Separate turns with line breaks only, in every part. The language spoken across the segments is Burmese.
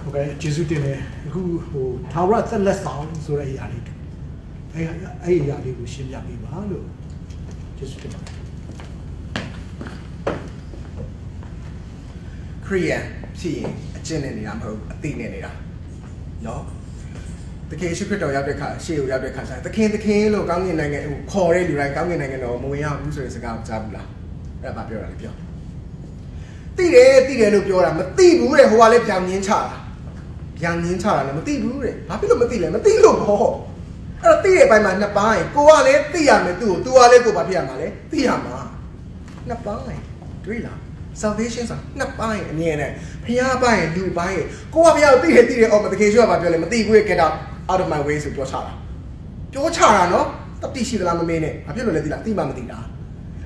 ဟုတ်ကဲ့ကျေးဇူးတင်တယ်အခုဟိုထာဝရသက်လက်ဆောင်ဆိုတဲ့အရာလေးအဲ့အဲ့အရာလေးကိုရှင်းပြပေးပါလို့ကျေးဇူးတင်ပါတယ်
ခရိယန်ဖြစ်ရင်အကျင့်နဲ့နေတာမဟုတ်ဘူးအသိနဲ့နေတာနော်တကယ်ရှိခရစ်တော်ရောက်တဲ့ခါရှေ့ကိုရောက်တဲ့ခါကျရင်သခင်သခင်လို့ကောင်းကင်နိုင်ငံဟိုခေါ်တဲ့လူတိုင်းကောင်းကင်နိုင်ငံတော်မဝင်ရဘူးဆိုတဲ့စကားကိုကြားဘူးလားအဲ့ဒါဘာပြောတာလဲပြော သိတယ်သိတယ်လို့ပြောတာမသိဘူးတဲ့ဟိုကလည်းပြောင်ငင်းချတာပြောင်ငင်းချတာလည်းမသိဘူးတဲ့ဘာဖြစ်လို့မသိလဲမသိလို့ပေါ့အဲ့တော့သိတဲ့အပိုင်းမှာနှစ်ပိုင်းကိုကလည်းသိရမယ်သူ့ကို तू ကလည်းကိုဘာဖြစ်ရမှာလဲသိရမှာနှစ်ပိုင်းတွေ့လား salvation ဆိုတာနှစ်ပိုင်းအမြင်နဲ့ဖျားပိုင်းလူပိုင်းကိုကဖျားကိုသိတယ်သိတယ်အော်မတကယ်ရှိရပါပြောလဲမသိဘူး get out out of my way ဆိုပြောချတာပြောချတာနော်တတိရှိသလားမမေးနဲ့ဘာဖြစ်လို့လဲသိလားသိမှမသိတာ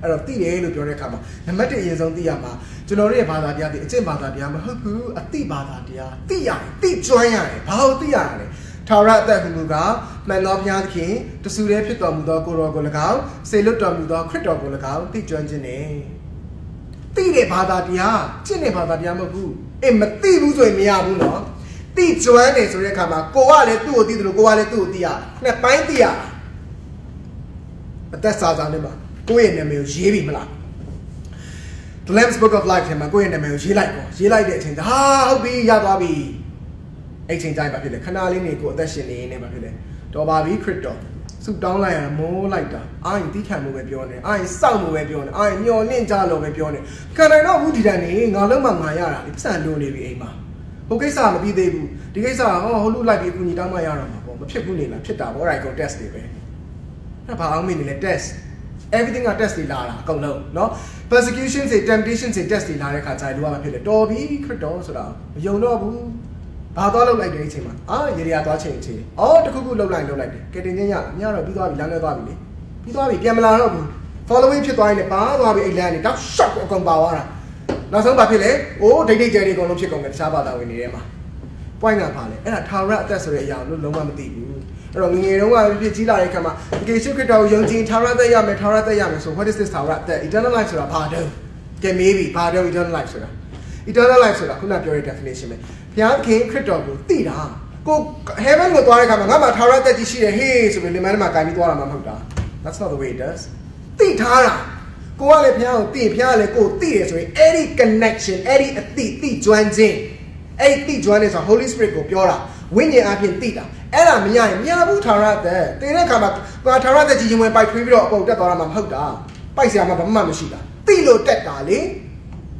အဲ့တော့သိတယ်လို့ပြောတဲ့အခါမှာနံပါတ်1အရင်ဆုံးသိရမှာကျွန်တော်တို့ရဲ့ဘာသာတရားဒီအကျင့်ဘာသာတရားမဟုတ်ဘူးအသိဘာသာတရားသိရတယ်သိကျွမ်းရတယ်ဘာလို့သိရတာလဲထာဝရအသက်ဟူမူကားမှန်သောဘုရားသခင်တဆူတည်းဖြစ်တော်မူသောကိုရောကို၎င်းစေလွတ်တော်မူသောခရစ်တော်ကို၎င်းသိကျွမ်းခြင်းနဲ့သိတဲ့ဘာသာတရားကျင့်တဲ့ဘာသာတရားမဟုတ်ဘူးအေးမသိဘူးဆိုရင်မရဘူးနော်သိကျွမ်းတယ်ဆိုတဲ့အခါမှာကိုကလည်းသူ့ကိုသိတယ်လို့ကိုကလည်းသူ့ကိုသိရနှစ်ပိုင်းသိရအသက်စာဆောင်ထဲမှာ ကိုယ့်ရဲ့နာမည်ကိုရေးပြီမလား The Lamb's Book of Life ထဲမှာကိုယ့်ရဲ့နာမည်ကိုရေးလိုက်ပေါ့ရေးလိုက်တဲ့အချိန်ကျဟာဟုတ်ပြီရသွားပြီအဲ့ချိန်တိုင်းဘာဖြစ်လဲခဏလေးနေကိုအသက်ရှင်နေနေဘာဖြစ်လဲတော်ပါပြီခရစ်တော်ဆုတောင်းလိုက်ရမိုးလိုက်တာအာရင်တိခံမှုပဲပြောနေအာရင်စောင့်မှုပဲပြောနေအာရင်မျောလင့်ကြလို့ပဲပြောနေခံနိုင်တော့ဘူးဒီတိုင်းနေငါလုံးမှငါရတာဒီပတ်စံလိုနေပြီအိမ်မှာဟိုကိစ္စမပြီးသေးဘူးဒီကိစ္စကဟောဟိုလူလိုက်ပြီးအကူညီတောင်းမှရတော့မှာပေါ့မဖြစ်ဘူးနေလားဖြစ်တာပေါ့ right go test တွေပဲအဲ့ဘာအောင်မင်းနေလဲ test everything က test တွေလာတာအကုန်လုံးเนาะ persecution တွေ temptation တွေ test တွေလာတဲ့ခါကျရင်လူကမဖြစ်လေတော်ပြီခရစ်တော်ဆိုတာမယုံတော့ဘူးဘာသွားလောက်လိုက်တဲ့အချိန်မှာအာရေရီယာသွားချိန်အချိန်အော်တခုခုလောက်လိုက်လောက်လိုက်တယ်ကဲတင်ချင်းရလားညတော့ပြီးသွားပြီလမ်းလဲသွားပြီလေပြီးသွားပြီပြန်မလာတော့ဘူး following ဖြစ်သွားရင်လည်းပါသွားပြီအိတ်လမ်းနေတော့ shock အကုန်ပါသွားတာနောက်ဆုံးဘာဖြစ်လဲအိုးဒိတ်ဒိတ်ကျဲတွေအကုန်လုံးဖြစ်ကုန်တယ်တခြားဘာသာဝင်တွေထဲမှာ point ကပါလေအဲ့ဒါထာဝရအသက်ဆိုတဲ့အရာကိုလုံးဝမသိဘူး အဲ့တော့ငငယ်တုန်းကဖြစ်ကြီးလာတဲ့အခါမှာတကယ်ရှိခရစ်တော်ကိုယုံကြည်ထာဝရအသက်ရမယ်ထာဝရအသက်ရမယ်ဆို what is this ထာဝရအသက် eternal life ဆိုတာဘာတုံးကဲမေးပြီဘာတုံး eternal life ဆိုတာ eternal life ဆိုတာခုနပြောတဲ့ definition ပဲဘုရားခင်ခရစ်တော်ကိုသိတာကို heaven ကိုသွားတဲ့အခါမှာငါမှထာဝရအသက်ကြီးရှိတယ်ဟေးဆိုပြီးလင်မန်းထဲမှာကင်ပြီးသွားတာမှမဟုတ်တာ that's not the way it does သိထားတာကိုကလည်းဘုရားကိုသိဘုရားကလည်းကိုကိုသိတယ်ဆိုရင်အဲ့ဒီ connection အဲ့ဒီအသိသိကျွမ်းခြင်းအဲ့ဒီတိကျွမ်းနေဆို Holy Spirit ကိုပြောတာဝိညာဉ်အပြင်တိတာ အဲ့ဒါမရရင်မရဘူးထာဝရသက်တင်တဲ့အခါမှာကွာထာဝရသက်ကြီးရင်ဝင်ပိုက်ထွေးပြီးတော့အပုံတက်သွားတာမှမဟုတ်တာပိုက်ဆရာမှဘာမှမရှိတာတိလို့တက်တာလေ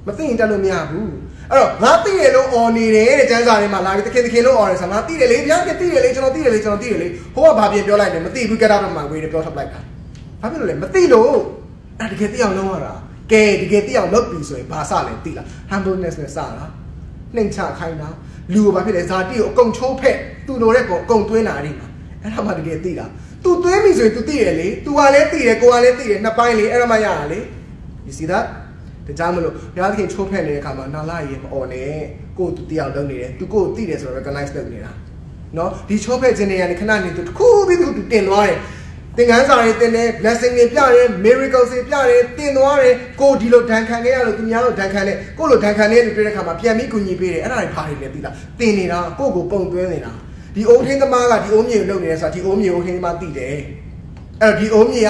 မသိရင်တက်လို့မရဘူးအဲ့တော့ငါသိတယ်လို့អော်နေတယ်တဲ့ကျမ်းစာထဲမှာလာပြီးတခင်တခင်လို့អော်တယ်ဆိုငါသိတယ်လေဘုရားကသိတယ်လေကျွန်တော်သိတယ်လေကျွန်တော်သိတယ်လေဟိုကဘာပြင်ပြောလိုက်တယ်မသိဘူးကြတော့မှဝေးတယ်ပြောထုတ်လိုက်တာဘာဖြစ်လို့လဲမသိလို့အဲ့တကယ်သိအောင်လုပ်ရတာကဲတကယ်သိအောင်လုပ်ပြီဆိုရင်ဘာစလဲသိလား humbleness နဲ့စတာ နှိမ်ချခိုင်းတာလူကိုဘာဖြစ်လဲဇာတိကိုအကုန်ချိုးဖက်သူလိုတဲ့ကိုအကုန်သွင်းတာအဲ့ဒီမှာအဲ့ဒါမှတကယ်သိတာ तू သွင်းပြီဆိုရင် तू သိရလေ तू ကလည်းသိတယ်ကိုကလည်းသိတယ်နှစ်ပိုင်းလေအဲ့ဒါမှရတာလေ you see that ဒါကြောင့်မလို့ဘုရားသခင်ချိုးဖက်နေတဲ့အခါမှာနာလာရေမអော်နဲ့ကိုယ် तू တရားလုံးနေတယ် तू ကိုယ်သိတယ်ဆိုတော့ recognize လုပ်နေတာနော်ဒီချိုးဖက်ခြင်းတွေကနေခဏနေ तू တစ်ခုပြီးတစ်ခု तू တင်သွားတယ်သ င်္ကန်းစာတွေတင်တယ် blessing တွေပြတယ် miracles တွေပြတယ်တင်သွားတယ်ကိုဒီလိုဒဏ်ခံခဲ့ရလို့သူများတို့ဒဏ်ခံတယ်ကိုလိုဒဏ်ခံတဲ့လူတွေ့တဲ့ခါမှာပြန်ပြီးကူညီပေးတယ်အဲ့ဒါတွေဖားတယ်လေသိလားတင်နေတာကိုကိုပုံသွင်းနေတာဒီအိုးထင်းသမားကဒီအိုးမြေကိုလုပ်နေတယ်ဆိုတာဒီအိုးမြေကိုထင်းသမားသိတယ်အဲ့တော့ဒီအိုးမြေက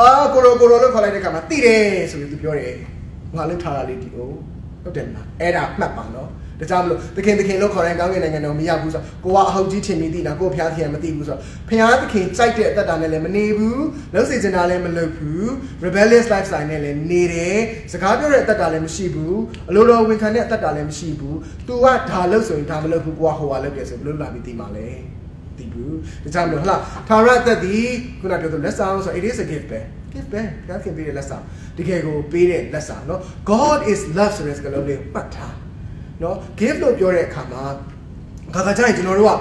အာကိုရိုကိုရိုလို့ခေါ်လိုက်တဲ့ခါမှာသိတယ်ဆိုပြီးသူပြောတယ်ငါလည်းထားတာလေးဒီအိုးဟုတ်တယ်မလားအဲ့ဒါမှတ်ပါနော် ဒါကြောင့်မလို့သခင်သခင်လို့ခေါ်တဲ့ကောင်းကင်နိုင်ငံတော်မရောက်ဘူးဆိုတော့ကိုကအဟုတ်ကြီးထင်ပြီးသိတာကိုဖျားခင်မသိဘူးဆိုတော့ဖျားသခင်ကြိုက်တဲ့အသက်တာနဲ့လည်းမနေဘူးလှုပ်စေချင်တာလည်းမလုပ်ဘူး rebellious lifestyle နဲ့လည်းနေတယ်စကားပြောတဲ့အသက်တာလည်းမရှိဘူးအလိုလိုဝန်ခံတဲ့အသက်တာလည်းမရှိဘူး तू ကဒါလို့ဆိုရင်ဒါမလုပ်ဘူးကိုကဟိုကလုပ်တယ်ဆိုဘယ်လိုလာပြီးသိမှာလဲသိဘူးဒါကြောင့်မလို့ဟလာသာရအသက်ဒီခုနပြောသလိုလက်ဆောင်ဆို it is a gift ပဲ gift ပဲဖျားခင်ပေးတဲ့လက်ဆောင်တကယ်ကိုပေးတဲ့လက်ဆောင်နော် God is love ဆိုတဲ့စကားလုံးလေးပတ်ထား နော် give လို့ပြောတဲ့အခါမှာခါခါကျရင်ကျွန်တော်တို့က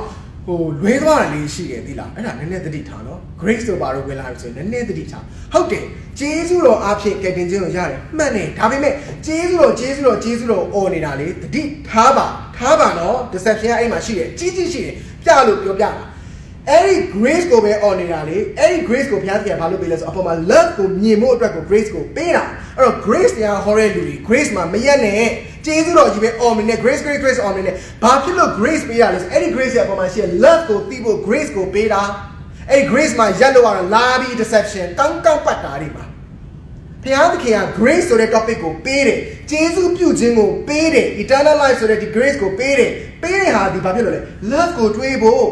ဟိုလွဲသွားတာလေးရှိတယ်သီလားအဲ့ဒါနည်းနည်းသတိထားနော် grace တို့ဘာလို့ဝင်လာလို့ဆိုရင်နည်းနည်းသတိထားဟုတ်တယ်ဂျေဇုတော်အားဖြင့်ကယ်တင်ခြင်းကိုရတယ်မှန်တယ်ဒါပေမဲ့ဂျေဇုတော်ဂျေဇုတော်ဂျေဇုတော်အော်နေတာလေသတိထားပါထားပါနော် deception ကအဲ့မှာရှိတယ်ကြီးကြီးရှိတယ်ပြလို့ပြောပြတာအဲ့ဒီ grace ကိုပဲអော်နေတာလေအဲ့ဒီ grace ကိုဘုရားသခင်ကဘာလို့ပေးလဲဆိုအပေါ်မှာ love ကိုမြင်ဖို့အတွက်ကို grace ကိုပေးတာအဲ့တော့ grace တရားဟောတဲ့လူတွေ grace မှာမရက်နဲ့ ကျေးဇူးတော်ကြီးပဲអော်နေနဲ့ grace grace grace អော်နေနဲ့ဘာဖြစ်လို့ grace ပေးရလဲဆိုအဲ့ဒီ grace ရဲ့အပေါ်မှာရှိတဲ့ love ကိုသိဖို့ grace ကိုပေးတာအဲ့ဒီ grace မှာရက်လို့ရတာလာပြီး deception ကောင်းကောင်းပတ်တာတွေမှာဘုရားသခင်က grace ဆိုတဲ့ topic ကိုပေးတယ်။ကျေးဇူးပြုခြင်းကိုပေးတယ်။ eternal life ဆိုတဲ့ဒီ grace ကိုပေးတယ်။ပေးတဲ့ဟာဒီဘာဖြစ်လို့လဲ love ကိုတွေးဖို့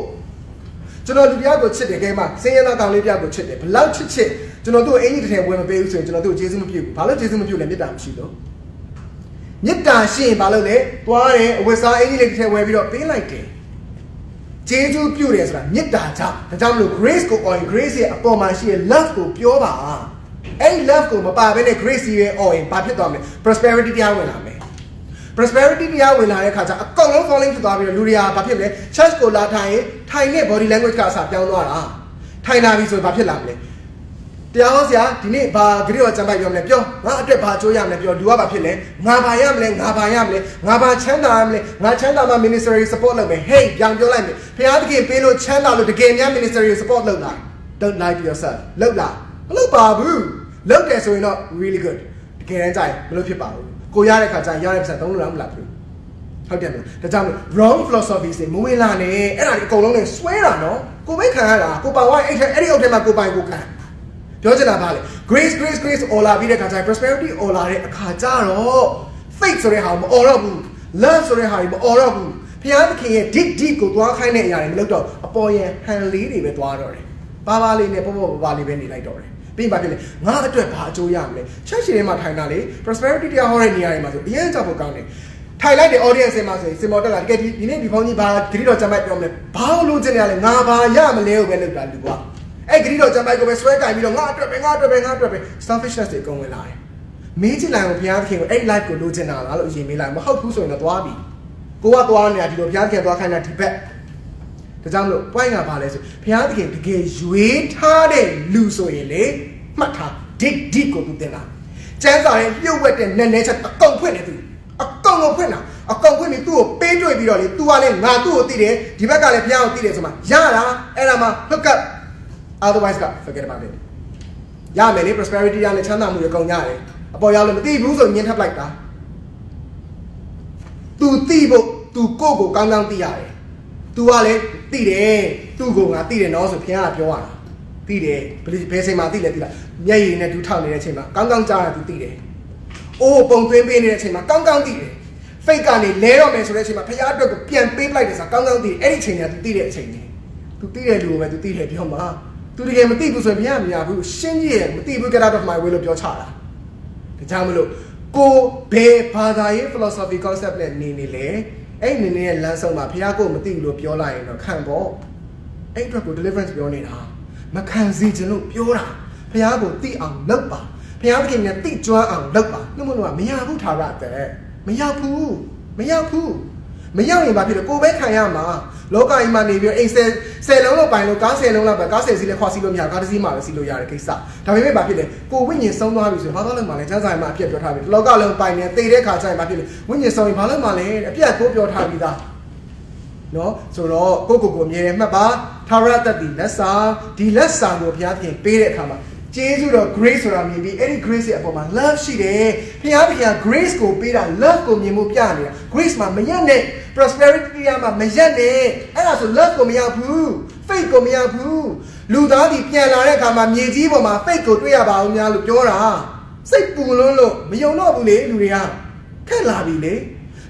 ကျွန်တော်လူပြားကိုချစ်တယ်ခဲမှာစင်ရနာကောင်လေးပြားကိုချစ်တယ်ဘလောက်ချစ်ချစ်ကျွန်တော်တို့အင်ကြီးတစ်ထည်ဝယ်မပေးဘူးဆိုရင်ကျွန်တော်တို့ကျေးဇူးမပြုဘူးဘာလို့ကျေးဇူးမပြုလဲမေတ္တာမရှိလို့ မေတ္တာရှိရင်ဘာလို့လဲသွားတယ်အဝတ်စားအင်ကြီးလေးတစ်ထည်ဝယ်ပြီးတော့ပေးလိုက်တယ်ကျေးဇူးပြုတယ်ဆိုတာမေတ္တာကြောင့်ဒါကြောင့်မလို့ grace ကို on grace ရဲ့အပေါ်မှာရှိတဲ့ love ကိုပြောပါအဲ့ဒီ love ကိုမပါဘဲနဲ့ grace ရဲ့ on ဘာဖြစ်သွားမလဲ prosperity တရားဝင်လာမယ် prosperity တရားဝင်လာတဲ့ခါကျအကုန်လုံး falling ဖြစ်သွားပြီးတော့လူတွေကဘာဖြစ်မလဲ church ကိုလာထိုင်ရင်ထိုင်တဲ့ body language ကအစပြောင်းသွားတာထိုင်လာပြီဆိုရင်ဘာဖြစ်လာမလဲ တရားဟောဆရာဒီနေ့ဘာဂရိတော်ကျမ်းပိုက်ပြောမလဲပြောငါအတွက်ဘာကြိုးရမလဲပြောလူကဘာဖြစ်လဲငါဘာရမလဲငါဘာရမလဲငါဘာချမ်းသာရမလဲငါချမ်းသာမှ ministry support လုပ်မယ် hey ပြောင်းပြောလိုက်မယ်ဘုရားသခင်ပေးလို့ချမ်းသာလို့တကယ်များ ministry support လုပ်လား don't lie to yourself လုပ်လားမလုပ်ပါဘူးလုပ်တယ်ဆိုရင်တော့ really good တကယ်တမ်းကျရင်မလုပ်ဖြစ်ပါဘူးကိုရတဲ့ခါကျရင်ရတဲ့ပတ်စံသုံးလို့တော့မလားဘူးဟုတ်တယ်မလားဒါကြောင့်မို့ wrong philosophy တွေမဝင်လာနဲ့အဲ့ဒါတွေအကုန်လုံးနဲ့ဆွဲတာနော်ကိုပဲခံရတာကိုပိုင်ဝိုင်းအဲ့ထဲအဲ့ဒီအုပ်ထဲမှာကိုပိုင်ကိုခံ ပြောချင်တာပါလေ grace grace grace all လာပြီးတဲ့ခါကျရင် prosperity all လာတဲ့အခါကျတော့ faith ဆိုတဲ့ဟာကိုမ all တော့ဘူး love ဆိုတဲ့ဟာကိုမ all တော့ဘူးဖခင်သခင်ရဲ့ deep deep ကိုသွားခိုင်းတဲ့အရာတွေမလုပ်တော့အပေါ်ယံဟန်လေးတွေပဲသွားတော့တယ်ပါပါလေးနဲ့ပေါ့ပေါ့ပါပါလေးပဲနေလိုက်တော့တယ်ပြီးရင်ဘာဖြစ်လဲငါအတွက်ဘာအကျိုးရမလဲချက်ရှင်ထဲမှာထိုင်တာလေ prosperity တရားဟောတဲ့နေရာတွေမှာဆိုအရင်ကြောက်ဖို့ကောင်းတယ်ထိုင်လိုက်တဲ့ audience တွေမှာဆိုရင်စင်မော်တက်လာတကယ်ဒီဒီနေ့ဒီပေါင်းကြီးဘာဂရီတော်ကြမ်းမိုက်ပြောမလဲဘာလို့ကျင်နေရလဲငါဘာရမလဲကိုပဲလုပ်တာလူက အဲ့ဂရီတော်ကြမ်းမိုက်ကိုပဲဆွဲကင်ပြီးတော့ငါအတွက်ပဲငါအတွက်ပဲငါအတွက်ပဲ selfishness တွေအကုန်ဝင်လာတယ်မေးချင်လိုက်အောင်ဘုရားသခင်ကိုအဲ့ life ကိုလိုချင်တာလားလို့အရင်မေးလိုက်မဟုတ်ဘူးဆိုရင်တော့သွားပြီကိုကသွားနေတာဒီလိုဘုရားသခင်သွားခိုင်းတာဒီဘက်ဒါကြောင့်မလို့ point ကဘာလဲဆိုဘုရားသခင်တကယ်ရွေးထားတဲ့လူဆိုရင်လေမှတ်ထား dig dig ကိုသူတင်လာကျန်းစာရဲ့ပြုတ်ဝက်တဲ့နည်းနည်းချက်အကုန်ဖွင့်နေသူအကုန်ကိုဖွင့်တာအကုန်ဖွင့်ပြီးသူ့ကိုပေးတွေ့ပြီးတော့လေ तू ကလည်းငါသူ့ကိုသိတယ်ဒီဘက်ကလည်းဘုရားကိုသိတယ်ဆိုမှရတာအဲ့ဒါမှ hook up otherwise က forget about it ရမယ်လေ prosperity ရနဲ့ချမ်းသာမှုတွေအကုန်ရတယ်အပေါ်ရောက်လို့မသိဘူးဆိုညှင်းထပ်လိုက်တာ तू သိဖို့ तू ကိုယ့်ကိုကောင်းကောင်းသိရတယ် तू ကလည်းသိတယ်သူ့ကိုငါသိတယ်နော်ဆိုဘုရားကပြောရတာသိတယ်ဘယ်ဘယ်ချိန်မှာသိလဲသိလားမျက်ရည်နဲ့ဒူးထောက်နေတဲ့အချိန်မှာကောင်းကောင်းကြားရ तू သိတယ်အိုးပုံသွင်းပေးနေတဲ့အချိန်မှာကောင်းကောင်းသိတယ်ဖိတ်ကနေလဲတော့မယ်ဆိုတဲ့အချိန်မှာဘုရားအတွက်ကိုပြန်ပေးပလိုက်တယ်ဆိုတာကောင်းကောင်းသိတယ်အဲ့ဒီအချိန်က तू သိတဲ့အချိန်ကြီး तू သိတဲ့လူကိုပဲ तू သိတယ်ပြောမှာ तू တကယ်မသိဘူးဆိုရင်ဘုရားမရဘူးရှင်းကြီးရဲ့မသိဘူး get out of my way လို့ပြောချတာဒါကြောင့်မလို့ကိုဘယ်ဘာသာရေး philosophy concept နဲ့နေနေလဲအဲ့နေနေတဲ့လမ်းဆုံးမှာဘုရားကိုမသိဘူးလို့ပြောလိုက်ရင်တော့ခံပေါ့အဲ့အတွက်ကို deliverance ပြောနေတာမခံစီခြင်းလို့ပြောတာဘုရားကိုသိအောင်လုပ်ပါဘုရားသခင်နဲ့သိကျွမ်းအောင်လုပ်ပါနှုတ်မလို့ကမရဘူးထာဝရတဲ့မရဘူးမရဘူး မရောက်ရင်ဘာဖြစ်လဲကိုပဲခံရမှာလောကကြီးမှာနေပြီးတော့အိမ်ဆယ်ဆယ်လုံးလောက်ပိုင်လို့ကားဆယ်လုံးလောက်ပဲကားဆယ်စီးလဲခွာစီးလို့မရဘူးကားတစ်စီးမှပဲစီးလို့ရတဲ့ကိစ္စဒါပေမဲ့ဘာဖြစ်လဲကိုဝိညာဉ်ဆုံးသွားပြီဆိုရင်ဘာလို့လဲမှာလဲကျန်းစာမှာအပြည့်ပြောထားပြီလောကလုံးပိုင်နေတည်တဲ့ခါကျရင်ဘာဖြစ်လဲဝိညာဉ်ဆုံးရင်ဘာလို့မှာလဲအပြည့်ကိုပြောထားပြီးသားနော်ဆိုတော့ကိုကိုကိုအမြဲတမ်းမှတ်ပါထာဝရတ္တိလက်စာဒီလက်စာကိုဘုရားသခင်ပေးတဲ့အခါမှာ ကျေးဇူးတော် grace ဆိုတာမြင်ပြီးအဲ့ဒီ grace ရဲ့အပေါ်မှာ love ရှိတယ်ဘုရားသခင်က grace ကိုပေးတာ love ကိုမြင်မှုပြနေတာ grace မှာမရက်နဲ့ prosperity ရမှာမရက်နဲ့အဲ့ဒါဆို love ကိုမရဘူး faith ကိုမရဘူးလူသားဒီပြန်လာတဲ့အခါမှာမြေကြီးပေါ်မှာ faith ကိုတွေ့ရပါအောင်များလို့ပြောတာစိတ်ပူလွန်းလို့မယုံတော့ဘူးလေလူတွေကခက်လာပြီလေ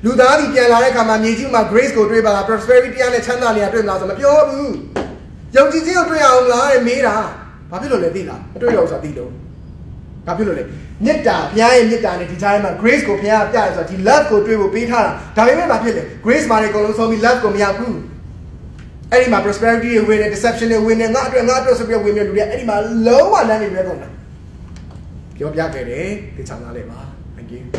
လူသားဒီပြန်လာတဲ့အခါမှာမြေကြီးမှာ grace ကိုတွေ့ပါလား prosperity ရနဲ့ချမ်းသာနေရတွေ့မလားဆိုမပြောဘူးယုံကြည်ခြင်းကိုတွေ့ရအောင်လားတဲ့မေးတာ ဘာဖြစ်လို့လဲသိလားမတွေ့ရဘူးဆိုတာသိလို့ဘာဖြစ်လို့လဲမေတ္တာဘုရားရဲ့မေတ္တာနဲ့ဒီကြားထဲမှာ grace ကိုဘုရားပြတယ်ဆိုတာဒီ love ကိုတွေ့ဖို့ပေးထားတာဒါပေမဲ့ဘာဖြစ်လဲ grace မှာလည်းအကုန်လုံးဆုံးပြီး love ကိုမရဘူးအဲ့ဒီမှာ prosperity တွေဝင်နေ deception တွေဝင်နေငါအတွက်ငါအတွက်ဆိုပြီးဝင်နေလူတွေအဲ့ဒီမှာလုံးဝလမ်းတွေပဲကုန်တာပြောပြခဲ့တယ်ဒီချောင်းသားလေးပါ thank you